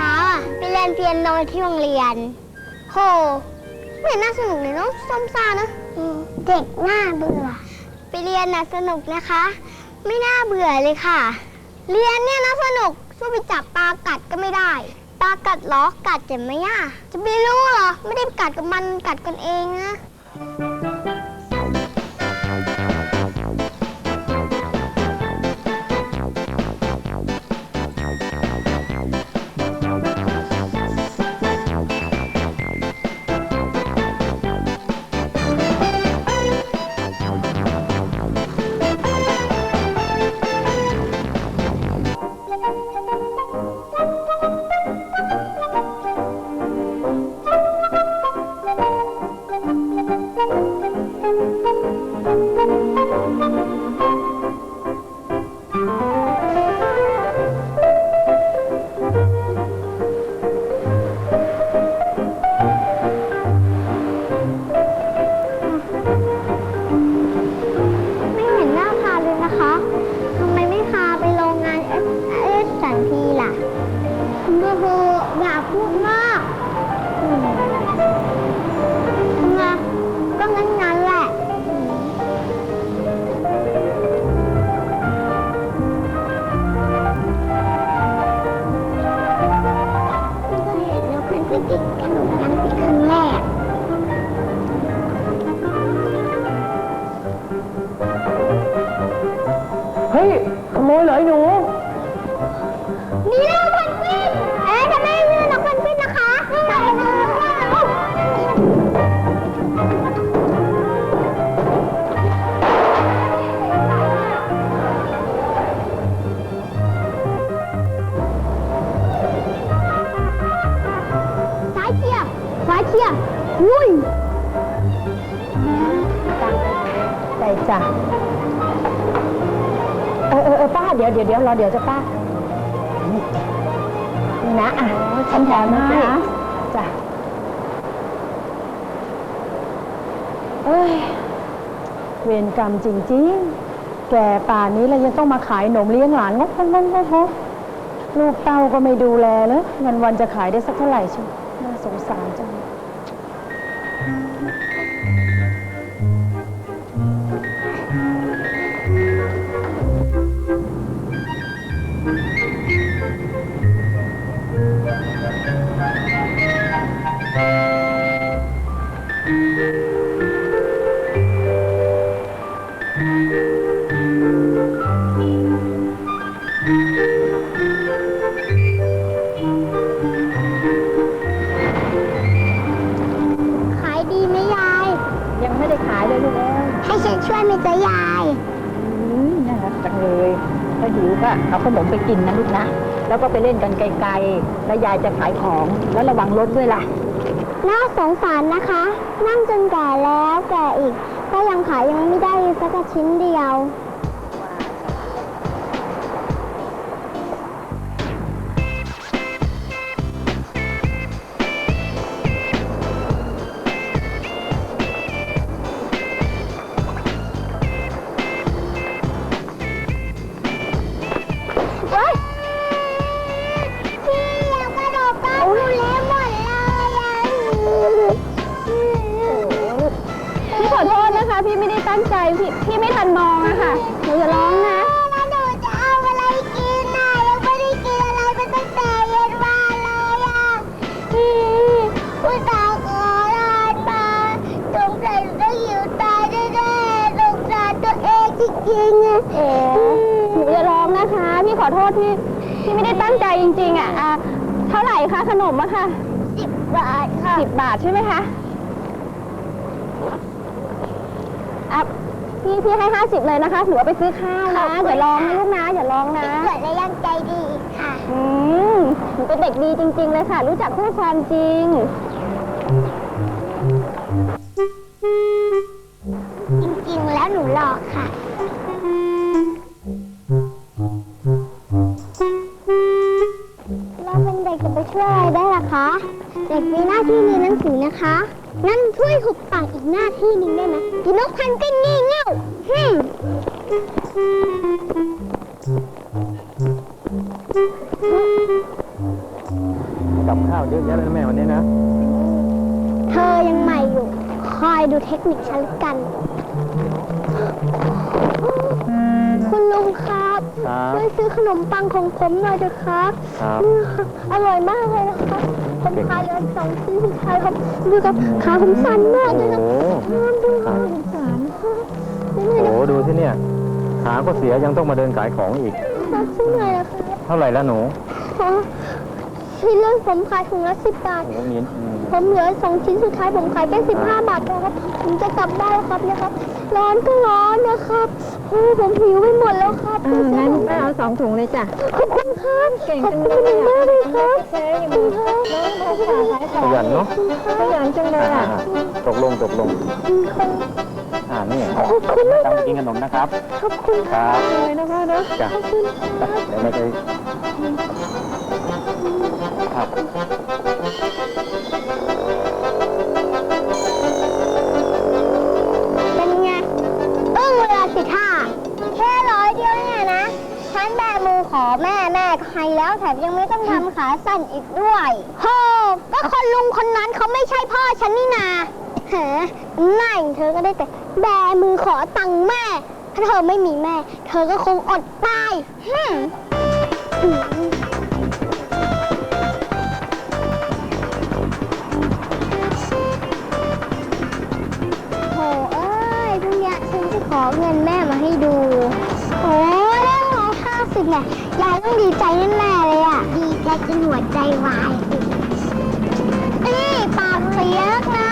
ช้าอะไปเรียนเปียโนที่โรงเรียน โหไม่เห็นน่าสนุกเลยเนาะซ้ำซ่านะอืมเด็กหน้าเบื่อ ไปเรียนน่ะสนุกนะคะ ไม่น่าเบื่อเลยค่ะ เรียนเนี่ยนะสนุกสู้ไปจับปลากัดก็ไม่ได้ ปลากัดเหรอกัดเจ็บไหมอะจะไปรู้เหรอ ไม่ได้กัดกับมันกัดกันเองนะ ดี๋ยวเดี๋ยวเดี๋ยวรอเดี๋ยวจะป้านี่นะอะฉันแถมให้จ้ะเอ้ยเวรกรรมจริงๆ แก่ป่านนี้แล้วยังต้องมาขายหนมเลี้ยงหลานงกงกงกงกลูกเต้าก็ไม่ดูแลเลยวันวันๆจะขายได้สักเท่าไหร่ชิน่าสงสารจัง ก็เอาขนมไปกินนะลูกนะ แล้วก็ไปเล่นกันไกลๆ แล้วยายจะขายของ แล้วระวังรถด้วยล่ะ น่าสงสารนะคะ นั่งจนแก่แล้วแก่อีก ก็ยังขายยังไม่ได้สักชิ้นเดียวาไหร่คะขนมอะค่ะสิบบาทค่ะสิบบาทใช่ไหมคะอะพี่พี่ให้ห้าสิบเลยนะคะหนูเอาไปซื้อข้าวนะอย่าร้องนะลูกนะอย่าร้องนะเกิดและยังใจดีอีกค่ะอืมหนูเป็นเด็กดีจริง ๆ เลยค่ะ รู้จักพูดความจริง จริงๆแล้วหนูหลอกค่ะ เด็กมีหน้าที่เรียนหนังสือนะคะงั้นช่วยหุบปากอีกหน้าที่หนึ่งได้ไหมกินนกพันก็งี่เง่าฮึมข้าวเยอะแยะเลยนะแม่วันนี้นะเธอยังใหม่อยู่ คอยดูเทคนิคฉันละกัน คุณลุงครับ ครับ ช่วยซื้อขนมปังของผมหน่อยเถอะครับ ครับนี่ค่ะอร่อยมากเลยนะครับ ผมขายเหลือสองชิ้นสุดท้ายครับดูครับขาผมสั่นมากเลยครับดูขาผมสั่นนี่เลยโอ้โหดูที่เนี่ย ขาก็เสียยังต้องมาเดินขายของอีกครับซื้อหน่อยนะครับเท่าไหร่ละหนูอ๋อชิ้นเรื่องผมขายถุงละสิบบาท ผมเหลือสองชิ้นสุดท้ายผมขายแค่สิบห้าบาทพอครับ ผมจะกลับบ้านแล้วครับเนะครับ ร้อนก็ร้อนนะครับโอ้ผมหิวไปหมดแล้วครับเอองั้นแม่เอาสองถุงเลยจ้ะ ขอบคุณครับเก่งขอบจังคุณเลยมากเลยครับแค่ยังมีน้องภาษาขายขของยันเนาะขยันจังเลยอ่าอะตกลงตกลง อ่านี่ขอบคุณมากตั้งไปกินขนมนะครับ ขอบคุณครับ เลยนะพ่อเนาะจ้ะเดี๋ยวเราไป แล้วแถมยังไม่ต้องทำขาสั่นอีกด้วยโฮก็คนลุงคนนั้นเขาไม่ใช่พ่อฉันนี่นาเฮ้หน้าอย่างเธอก็ได้แต่แบมือขอตังค์แม่ ถ้าเธอไม่มีแม่ เธอก็คงอดตายฮึมอืมโถเอ้ยพรุ่งนี้ฉันจะขอเงินแม่มาให้ดู เนี่ยยายต้องดีใจแน่ๆเลยอะ ดีใจจนหัวใจวายนี่ปากเสียกนะ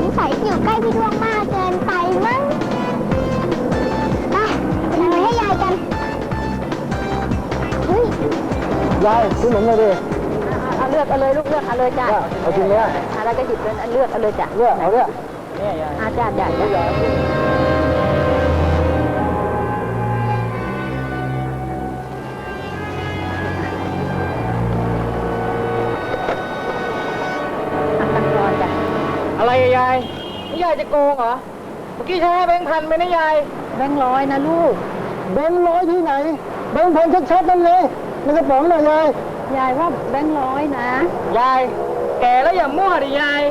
นิสัยอยู่ใกล้พี่ดวงมากเกินไปมั้งไปไปทำอะไรให้ยายกันเฮ้ยยายซื้อขนมเลยดิเอาเลือกเอาเลยลูกเลือกเอาเลยจ้ะเอาจริงเนี่ยอะไรก็หยิบเลยเลือกเอาเลยจ้ะเนี่ยเอาเนี่ยเนี่ยยายอาจารย์ใหญ่ อะไรอะยายนี่ยายจะโกงเหรอ เมื่อกี้ใช้แบงค์พันไปนะยาย แบงค์ร้อยนะลูก แบงค์ร้อยที่ไหน แบงค์พันชัดๆนั่นเลยในกระป๋องน่ะยาย ยายว่าแบงค์ร้อยนะ ยาย แก่แล้วอย่ามั่วดิยาย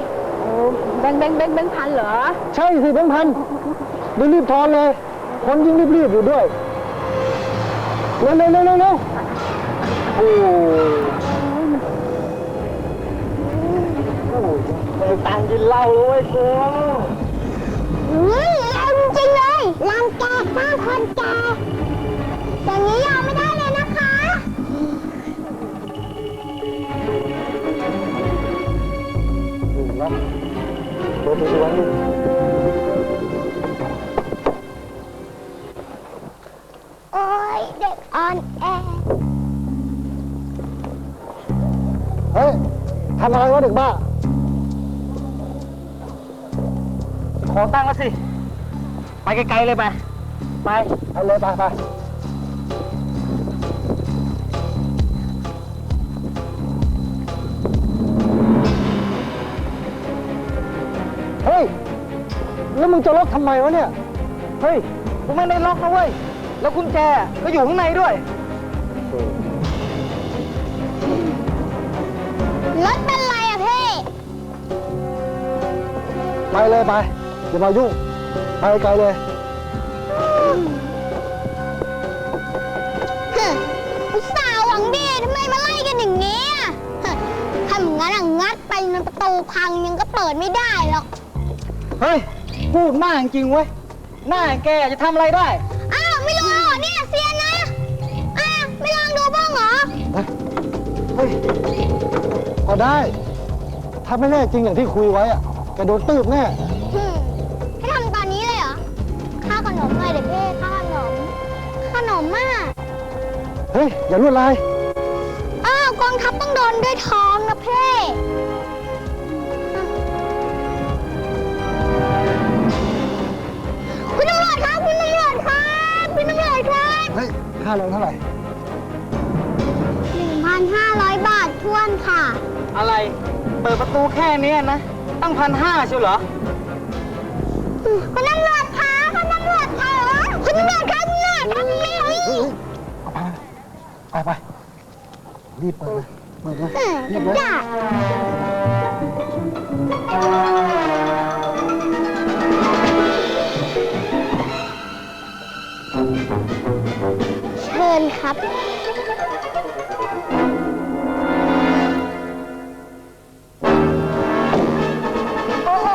โอ้แบงค์แบงค์แบงค์แบงค์พันเหรอ ใช่สิแบงค์พันรีบรีบๆทอนเลย คนยิ่งรีบรีบๆอยู่ด้วย เร็วเร็วเร็วเร็วเร็วโอ้ โหตังค์กินเหล้าเลยโกงนี่แรงจริงเลยลำแกป้าคนแกอย่างนี้ยอมไม่ได้เลยนะคะถูกแล้วโดนตัวนี่โอ้ยเด็กอ่อนแอเฮ้ยทำอะไรวะเด็กบ้า ขอตั้งมาสิ ไปไกลๆเลยไป ไปเอาเลยไปไปเฮ้ย แล้วมึงจะล็อกทำไมวะเนี่ย เฮ้ย กูไม่ได้ล็อกนะเว้ย แล้วกุญแจก็อยู่ข้างในด้วย รถเป็นไรอะพี่ ไปเลยไป อย่ามายุ่งไปไกลเลยฮึอุตส่าห์หวังดีทำไมมาไล่กันอย่างนี้อะฮึถ้าอย่างนั้นอะงัดไปในประตูพังยังก็เปิดไม่ได้หรอก เฮ้ยพูดมากจริงเว้ยหน้าแกจะทำอะไรได้อ้าวไม่รู้เหรอเนี่ยเซียนนะอ้าวไม่ลองดูบ้างเหรอ เฮ้ยพอได้ถ้าไม่แน่จริงอย่างที่คุยไว้อะแกโดนตืบแน่ มมาก เฮ้ย อย่าลวดลาย อ้าวกองทัพต้องโดนด้วยทองนะเพ่คุณตำรวจครับ คุณตำรวจครับคุณตำรวจครับเฮ้ย ค่าแรงเท่าไหร่ 1,500 บาททวนค่ะ อะไร เปิดประตูแค่เนี้ยนะ ตั้งพันห้าเชียวเหรอ คุณตำรวจคะคุณตำรวจคะคุณตำรวจคะคุณตำรวจคะ เอาไปไปไปรีบเปิดเลยเปิดเลยเออเงีจะยบเลยเชิญครับ โอ้โห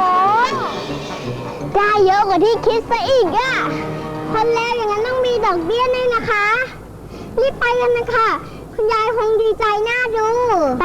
ได้เยอะกว่าที่คิดซะอีกอะคนแล้ว ดอกเบี้ยด้วยนะคะ รีบไปกันนะคะ คุณยายคงดีใจหน้าดู ไป